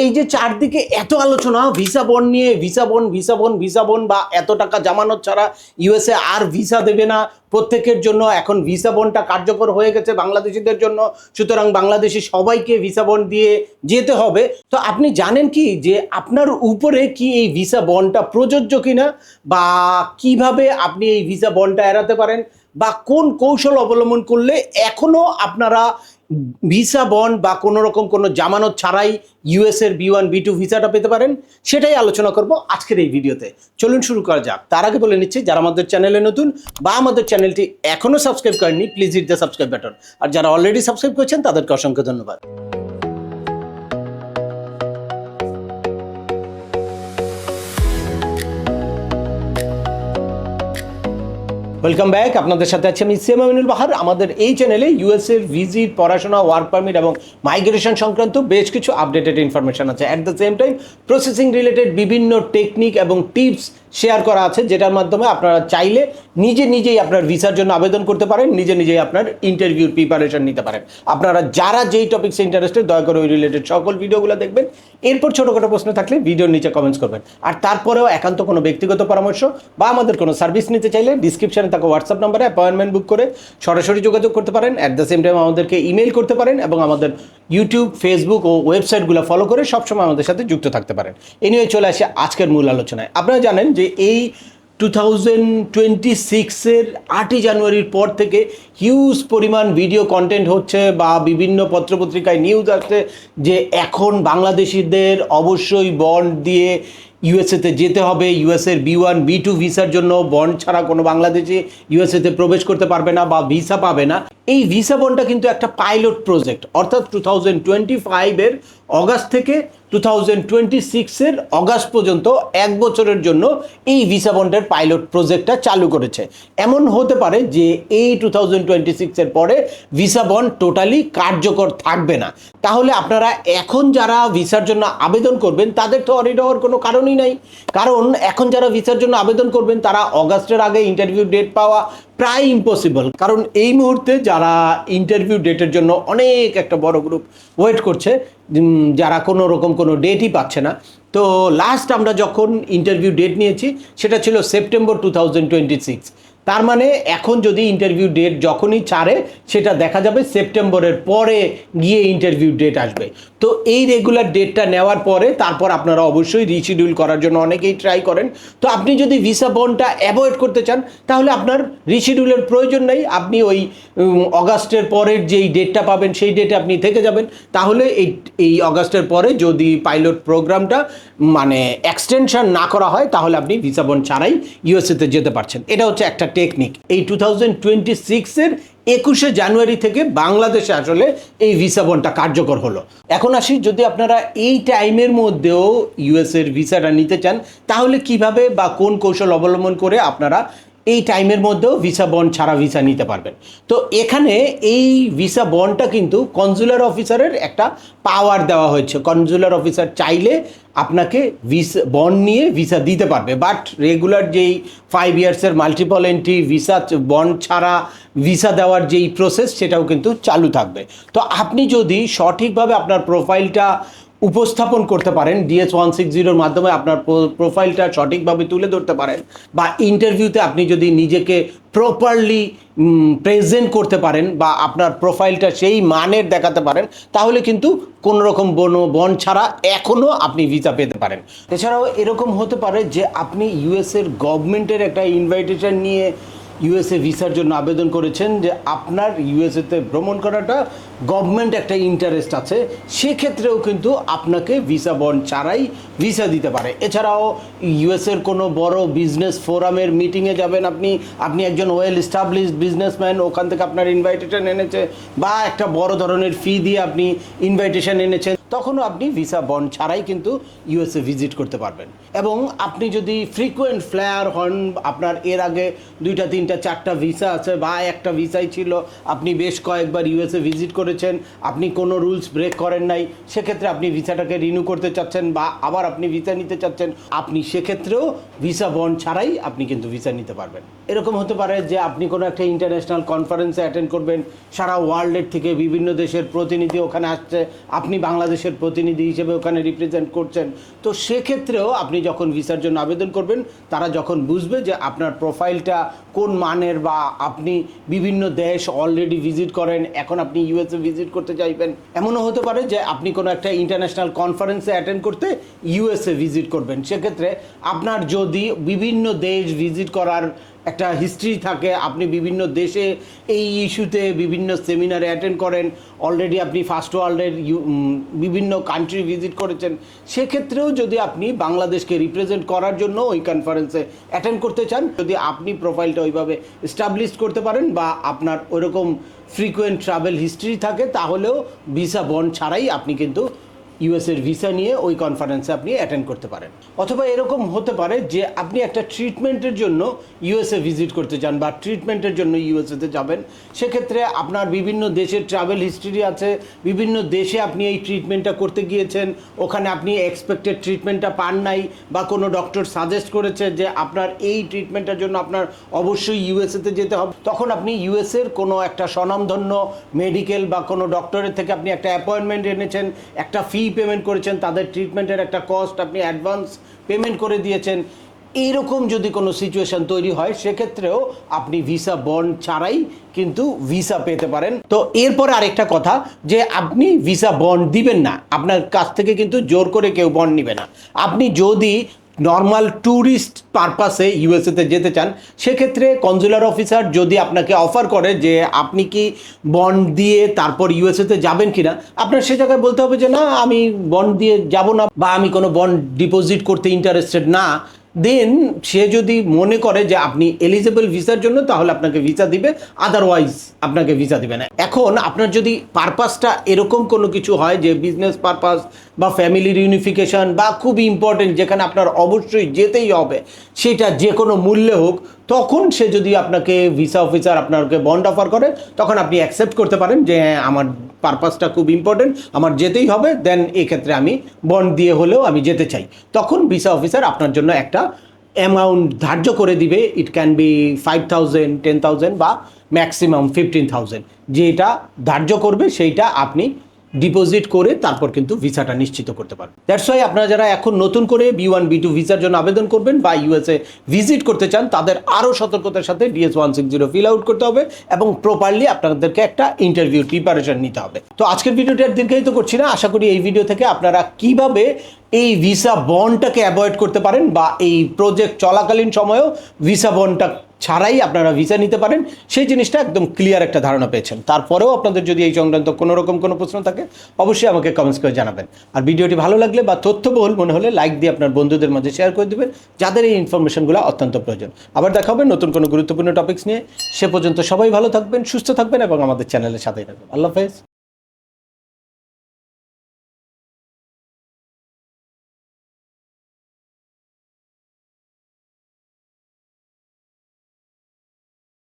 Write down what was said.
এই যে চারদিকে এত আলোচনা ভিসা বন নিয়ে ভিসা বন ভিসা বন ভিসা বন বা এত টাকা জামানত ছাড়া ইউএসএ আর ভিসা দেবে না। প্রত্যেকের জন্য এখন ভিসা বনটা কার্যকর হয়ে গেছে বাংলাদেশিদের জন্য। সুতরাং বাংলাদেশি সবাইকে ভিসা বন দিয়ে যেতে হবে। তো আপনি জানেন কি যে আপনার উপরে কি এই ভিসা বন্ডটা প্রযোজ্য কিনা বা কীভাবে আপনি এই ভিসা বন্ডটা এড়াতে পারেন? বা কোন কৌশল অবলম্বন করলে এখনও আপনারা ভিসা বন্ড বা কোনো রকম কোনো জামানত ছাড়াই ইউএস এর বি ওয়ান বি টু ভিসাটা পেতে পারেন? সেটাই আলোচনা করব আজকের এই ভিডিওতে। চলুন শুরু করা যাক। তার আগে বলে নিচ্ছি, যারা আমাদের চ্যানেলে নতুন বা আমাদের চ্যানেলটি এখনও সাবস্ক্রাইব করেননি please hit the subscribe button আর যারা অলরেডি সাবস্ক্রাইব করেছেন, তাদেরকে অসংখ্য ধন্যবাদ। ওয়েলকাম ব্যাক আপনাদের সাথে আছি আমি সিএম আমিনুল বাহার। আমাদের এই চ্যানেলে ইউএস এর ভিজিট পড়াশোনা ওয়ার্ক পারমিট এবং মাইগ্রেশন সংক্রান্ত বেশ কিছু আপডেটেড ইনফরমেশন আছে। At the same time processing related বিভিন্ন টেকনিক এবং টিপস শেয়ার করা আছে, যেটার মাধ্যমে আপনারা চাইলে নিজে নিজেই আপনার ভিসার জন্য আবেদন করতে পারেন, নিজে নিজেই আপনার ইন্টারভিউর প্রিপারেশন নিতে পারেন। আপনারা যারা যেই টপিক্সে ইন্টারেস্টেড দয়া করে ওই রিলেটেড সকল ভিডিওগুলো দেখবেন। এরপর ছোটোখাটো প্রশ্ন থাকলে ভিডিওর নিচে কমেন্টস করবেন। আর তারপরেও একান্ত কোনো ব্যক্তিগত পরামর্শ বা আমাদের কোনো সার্ভিস নিতে চাইলে ডিসক্রিপশনে থাকা হোয়াটসঅ্যাপ নাম্বারে অ্যাপয়েন্টমেন্ট বুক করে সরাসরি যোগাযোগ করতে পারেন। অ্যাট দ্য সেম টাইম আমাদেরকে ইমেল করতে পারেন এবং আমাদের ইউটিউব ফেসবুক ও ওয়েবসাইটগুলো ফলো করে সবসময় আমাদের সাথে যুক্ত থাকতে পারেন। এ নিয়ে চলে আসে আজকের মূল আলোচনায়। আপনারা জানেন যে এই টু থাউজেন্ড টোয়েন্টি সিক্সের আটই জানুয়ারির পর থেকে হিউজ পরিমাণ ভিডিও কন্টেন্ট হচ্ছে বা বিভিন্ন পত্রপত্রিকায় নিউজ আসছে যে এখন বাংলাদেশিদের অবশ্যই বন্ড দিয়ে ইউএসএতে যেতে হবে ইউএসএর বি ওয়ান বি টু ভিসার জন্য বন্ড ছাড়া কোনো বাংলাদেশি ইউএসএতে প্রবেশ করতে পারবে না বা ভিসা পাবে না। এই ভিসা বন্ডটা কিন্তু একটা পাইলট প্রজেক্ট অর্থাৎ টু থাউজেন্ড টোয়েন্টি ফাইভের অগাস্ট থেকে টু থাউজেন্ড টোয়েন্টি সিক্সের অগাস্ট পর্যন্ত এক বছরের জন্য এই ভিসা বন্ডের পাইলট প্রজেক্টটা চালু করেছে। এমন হতে পারে যে এই টু থাউজেন্ড টোয়েন্টি সিক্সের পরে ভিসা বন্ড টোটালি কার্যকর থাকবে না। তাহলে আপনারা এখন যারা ভিসার জন্য আবেদন করবেন, তাদের তো অরিড কোনো কারণই নাই। কারণ এখন যারা ভিসার জন্য আবেদন করবেন, তারা অগাস্টের আগে ইন্টারভিউ ডেট পাওয়া প্রায় ইম্পসিবল কারণ এই মুহূর্তে যারা ইন্টারভিউ ডেটের জন্য অনেক একটা বড় গ্রুপ ওয়েট করছে যারা কোনো রকম কোনো ডেটই পাচ্ছে না। তো লাস্ট আমরা যখন ইন্টারভিউ ডেট নিয়েছি, সেটা ছিল September two thousand twenty six তার মানে এখন যদি ইন্টারভিউ ডেট যখনই ছাড়ে, সেটা দেখা যাবে সেপ্টেম্বরের পরে গিয়ে ইন্টারভিউ ডেট আসবে। তো এই রেগুলার ডেটটা নেওয়ার পরে তারপর আপনারা অবশ্যই রিশিডিউল করার জন্য অনেকেই ট্রাই করেন। তো আপনি যদি ভিসা বনটা অ্যাভয়েড করতে চান, তাহলে আপনার রিশিডিউলের প্রয়োজন নেই। আপনি ওই অগাস্টের পরের যেই ডেটটা পাবেন, সেই ডেটে আপনি থেকে যাবেন। তাহলে এই এই অগাস্টের পরে যদি পাইলট প্রোগ্রামটা মানে এক্সটেনশন না করা হয়, তাহলে আপনি ভিসা বন ছাড়াই ইউএসএতে যেতে পারছেন। এটা হচ্ছে একটা টেকনিক এই টু থাউজেন্ড টোয়েন্টি সিক্সের একুশে জানুয়ারি থেকে বাংলাদেশে আসলে এই ভিসা বনটা কার্যকর হলো। এখন আসি, যদি আপনারা এই টাইমের মধ্যেও ইউএসএর ভিসাটা নিতে চান, তাহলে কীভাবে বা কোন কৌশল অবলম্বন করে আপনারা এই টাইমের মধ্যেও ভিসা বন্ড ছাড়া ভিসা নিতে পারবেন। তো এখানে এই ভিসা বন্ডটা কিন্তু কনজুলার অফিসারের একটা পাওয়ার দেওয়া হয়েছে। কনজুলার অফিসার চাইলে আপনাকে ভিসা, বন্ড নিয়ে ভিসা দিতে পারবে। বাট রেগুলার যেই ফাইভ ইয়ার্সের মাল্টিপল এন্ট্রি ভিসা বন্ড ছাড়া ভিসা দেওয়ার যেই প্রসেস সেটাও কিন্তু চালু থাকবে। তো আপনি যদি সঠিকভাবে আপনার প্রোফাইলটা উপস্থাপন করতে পারেন। ডিএস ওয়ান সিক্স জিরোর মাধ্যমে আপনার প্রোফাইলটা সঠিকভাবে তুলে ধরতে পারেন বা ইন্টারভিউতে আপনি যদি নিজেকে প্রপারলি প্রেজেন্ট করতে পারেন বা আপনার প্রোফাইলটা সেই মানের দেখাতে পারেন, তাহলে কিন্তু কোনো রকম বন বন ছাড়া এখনও আপনি ভিসা পেতে পারেন। এছাড়াও এরকম হতে পারে যে আপনি ইউএসের গভর্নমেন্টের একটা ইনভাইটেশন নিয়ে ইউএসএ ভিসার জন্য আবেদন করেছেন যে আপনার ইউএসএতে ভ্রমণ করাটা গভর্নমেন্ট একটা ইন্টারেস্ট আছে, সেক্ষেত্রেও কিন্তু আপনাকে ভিসা বন্ড ছাড়াই ভিসা দিতে পারে। এছাড়াও ইউএসএর কোনো বড় বিজনেস ফোরামের মিটিংয়ে যাবেন আপনি আপনি একজন ওয়েল এস্টাবলিশড বিজনেসম্যান ওখান থেকে আপনার ইনভাইটেশন এনেছে, বা একটা বড় ধরনের ফি দিয়ে আপনি ইনভাইটেশন এনেছেন। তখনও আপনি ভিসা বন্ড ছাড়াই কিন্তু ইউএসএ ভিজিট করতে পারবেন। এবং আপনি যদি ফ্রিকোয়েন্ট ফ্লায়ার হন, আপনার এর আগে দুইটা, তিনটা, চারটা ভিসা আছে বা একটা ভিসাই ছিল, আপনি বেশ কয়েকবার ইউএসএ ভিজিট করেছেন, আপনি কোনো রুলস ব্রেক করেন নাই, সেক্ষেত্রে আপনি ভিসাটাকে রিনিউ করতে চাচ্ছেন বা আবার আপনি ভিসা নিতে চাচ্ছেন, আপনি সেক্ষেত্রেও ভিসা বন্ড ছাড়াই আপনি কিন্তু ভিসা নিতে পারবেন। এরকম হতে পারে যে আপনি কোনো একটা ইন্টারন্যাশনাল কনফারেন্সে অ্যাটেন্ড করবেন, সারা ওয়ার্ল্ডের থেকে বিভিন্ন দেশের প্রতিনিধি ওখানে আসছে, আপনি বাংলাদেশে বাংলাদেশের প্রতিনিধি হিসেবে ওখানে রিপ্রেজেন্ট করছেন। তো সেক্ষেত্রেও আপনি যখন ভিসার জন্য আবেদন করবেন, তারা যখন বুঝবে যে আপনার প্রোফাইলটা কোন মানের বা আপনি বিভিন্ন দেশ অলরেডি ভিজিট করেন, এখন আপনি ইউএসএ ভিজিট করতে চাইবেন, এমনও হতে পারে যে আপনি কোনো একটা ইন্টারন্যাশনাল কনফারেন্সে অ্যাটেন্ড করতে ইউএসএ ভিজিট করবেন। সেক্ষেত্রে আপনার যদি বিভিন্ন দেশ ভিজিট করার একটা হিস্ট্রি থাকে, আপনি বিভিন্ন দেশে এই ইস্যুতে বিভিন্ন সেমিনারে অ্যাটেন্ড করেন অলরেডি আপনি ফার্স্ট ওয়ার্ল্ডের বিভিন্ন কান্ট্রি ভিজিট করেছেন, সেক্ষেত্রেও যদি আপনি বাংলাদেশকে রিপ্রেজেন্ট করার জন্য ওই কনফারেন্সে অ্যাটেন্ড করতে চান, যদি আপনি প্রোফাইলটা ওইভাবে এস্টাবলিশ করতে পারেন বা আপনার ওরকম ফ্রিকোয়েন্ট ট্রাভেল হিস্ট্রি থাকে, তাহলেও ভিসা বন্ড ছাড়াই আপনি কিন্তু ইউএসের ভিসা নিয়ে ওই কনফারেন্সে আপনি অ্যাটেন্ড করতে পারেন। অথবা এরকম হতে পারে যে আপনি একটা ট্রিটমেন্টের জন্য ইউএসএ ভিজিট করতে চান বা ট্রিটমেন্টের জন্য ইউএসএতে যাবেন। সেক্ষেত্রে আপনার বিভিন্ন দেশের ট্রাভেল হিস্ট্রি আছে, বিভিন্ন দেশে আপনি এই ট্রিটমেন্টটা করতে গিয়েছেন, ওখানে আপনি এক্সপেক্টেড ট্রিটমেন্টটা পান নাই বা কোনো ডক্টর সাজেস্ট করেছে যে আপনার এই ট্রিটমেন্টের জন্য আপনার অবশ্যই ইউএসএতে যেতে হবে। তখন আপনি ইউএসএর কোনো একটা স্বনামধন্য মেডিকেল বা কোনো ডক্টরের থেকে আপনি একটা অ্যাপয়েন্টমেন্ট এনেছেন, একটা ফি পেমেন্ট করেছেন, তাদের ট্রিটমেন্টের একটা কস্ট আপনি অ্যাডভান্স পেমেন্ট করে দিয়েছেন। এইরকম যদি কোনো সিচুয়েশন তৈরি হয়, সেক্ষেত্রেও আপনি ভিসা বন্ড ছাড়াই কিন্তু ভিসা পেতে পারেন। তো এরপরে আরেকটা কথা, যে আপনি ভিসা বন্ড দিবেন না, আপনার কাছ থেকে কিন্তু জোর করে কেউ বন্ড নিবে না। আপনি যদি নর্মাল ট্যুরিস্ট পারপাসে ইউএসএতে যেতে চান, সেক্ষেত্রে কনজুলার অফিসার যদি আপনাকে অফার করে যে আপনি কি বন্ড দিয়ে তারপর ইউএসএতে যাবেন কি না আপনার সে জায়গায় বলতে হবে যে না, আমি বন্ড দিয়ে যাব না বা আমি কোনো বন্ড ডিপোজিট করতে ইন্টারেস্টেড না। দেন সে যদি মনে করে যে আপনি এলিজেবল ভিসার জন্য, তাহলে আপনাকে ভিসা দিবে আদারওয়াইজ আপনাকে ভিসা দিবে না। এখন আপনার যদি পারপাসটা এরকম কোনো কিছু হয় যে বিজনেস পারপাস বা ফ্যামিলির ইউনিফিকেশন বা খুব ইম্পর্টেন্ট যেখানে আপনার অবশ্যই যেতেই হবে, সেটা যে কোনো মূল্যে হোক, তখন সে যদি আপনাকে ভিসা অফিসার আপনাকে বন্ড অফার করে, তখন আপনি অ্যাকসেপ্ট করতে পারেন যে হ্যাঁ আমার পারপাসটা খুব ইম্পর্টেন্ট আমার যেতেই হবে দেন এক্ষেত্রে আমি বন্ড দিয়ে হলেও আমি যেতে চাই। তখন ভিসা অফিসার আপনার জন্য একটা অ্যামাউন্ট ধার্য করে দিবে it can be five thousand ten thousand বা ম্যাক্সিমাম ফিফটিন থাউজেন্ড যেটা ধার্য করবে, সেইটা আপনি ডিপোজিট করে তারপর কিন্তু ভিসাটা নিশ্চিত করতে পারবেন দ্যাটস ওয়াই আপনারা যারা এখন নতুন করে বি ওয়ান বি টু ভিসার জন্য আবেদন করবেন বা ইউএসএ ভিজিট করতে চান, তাদের আরও সতর্কতার সাথে DS one six zero fill out করতে হবে এবং প্রপারলি আপনাদেরকে একটা ইন্টারভিউ প্রিপারেশন নিতে হবে। তো আজকের ভিডিওটি আর দীর্ঘায়িত করছি না। আশা করি এই ভিডিও থেকে আপনারা কীভাবে এই ভিসা বন্ডটাকে অ্যাভয়েড করতে পারেন বা এই প্রজেক্ট চলাকালীন সময়েও ভিসা বন্ডটা ছাড়াই আপনারা ভিসা নিতে পারেন। সেই জিনিসটা একদম ক্লিয়ার একটা ধারণা পেয়েছেন। তারপরেও আপনাদের যদি এই সংক্রান্ত কোনো রকম কোনো প্রশ্ন থাকে, অবশ্যই আমাকে কমেন্টস করে জানাবেন। আর ভিডিওটি ভালো লাগলে বা তথ্যবহুল মনে হলে লাইক দিয়ে আপনার বন্ধুদের মাঝে শেয়ার করে দেবেন। যাদের এই ইনফরমেশনগুলো অত্যন্ত প্রয়োজন। আবার দেখা হবে নতুন কোনো গুরুত্বপূর্ণ টপিক্স নিয়ে। সে পর্যন্ত সবাই ভালো থাকবেন, সুস্থ থাকবেন এবং আমাদের চ্যানেলের সাথেই থাকবেন। আল্লাহ হাফেজ।